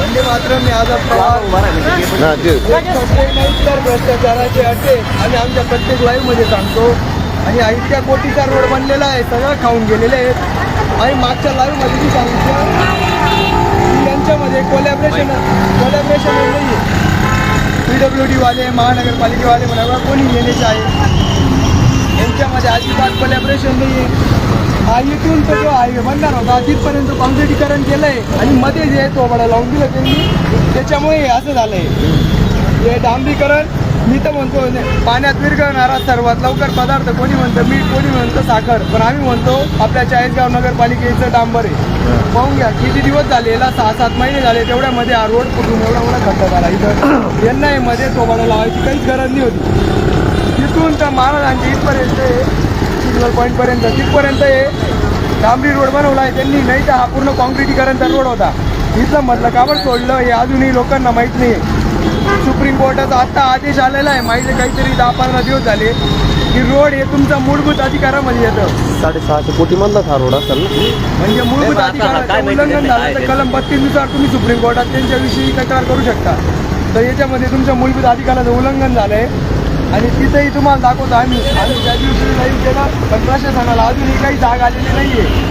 वंदे मातरम मी आज प्रवास नाही तर भ्रष्टाचाराचे अटे आम्ही आमच्या प्रत्येक लाईव्हमध्ये सांगतो आणि आयत्या इतक्या कोटीचा रोड बनलेला आहे सगळं खाऊन गेलेले आहेत आणि मागच्या लाईव्हमध्ये मी सांगितलं यांच्यामध्ये कोलॅबरेशन कोलॅबरेशन नाही पी डब्ल्यू डी वाले महानगरपालिकेवाले म्हणा कोणी येण्याचे आहे? यांच्यामध्ये अजिबात कोलॅबरेशन नाही आहे हा इथून तर जो हायवे बनणार होता तिथपर्यंत कॉन्क्रिटीकरण केलंय आणि मध्ये जे थोबाडा लावून दिलं त्यांनी. त्याच्यामुळे हे असं झालंय. हे डांबरीकरण मी तर म्हणतो पाण्यात विरघळणारा सर्वात लवकर पदार्थ कोणी म्हणतं? मीठ कोणी म्हणतं साखर. पण आम्ही म्हणतो आपल्या चाळीसगाव नगरपालिकेचं डांबर आहे. पाहून घ्या किती दिवस झाले याला सहा सात महिने झाले तेवढ्यामध्ये हा रोड फुटून एवढा एवढा खड्डा झाला इथं. यांना हे मध्ये थोबाडा लावायची काहीच गरज नाही होती. तिथून तर महाराजांच्या इथपर्यंत सिग्नल पॉईंटपर्यंत तिथपर्यंत हे डांबरी रोड बनवला आहे त्यांनी. नाही तर हा पूर्ण कॉन्क्रिटीकरणचा रोड होता. इथलं म्हटलं काबर सोडलं हे अजूनही लोकांना माहीत नाही. सुप्रीम कोर्टाचा आत्ता आदेश आलेला आहे. माहिती काहीतरी दहा पंधरा दिवस झाले की रोड हे तुमच्या मूलभूत अधिकारामध्ये येतं. साडेसहाशे कोटी मधला हा रोड असेल म्हणजे मूलभूत अधिकाराचं उल्लंघन झालं तर कलम बत्तीसनुसार तुम्ही सुप्रीम कोर्टात त्यांच्याविषयी तक्रार करू शकता. तर याच्यामध्ये तुमच्या मूलभूत अधिकाराचं उल्लंघन झालंय. आणि तिथेही तुम्हाला दाखवतो आम्ही. आम्ही त्या दिवशी लाईव्ह केलं पण प्रशासनाला अजूनही काही जाग आलेली नाहीये.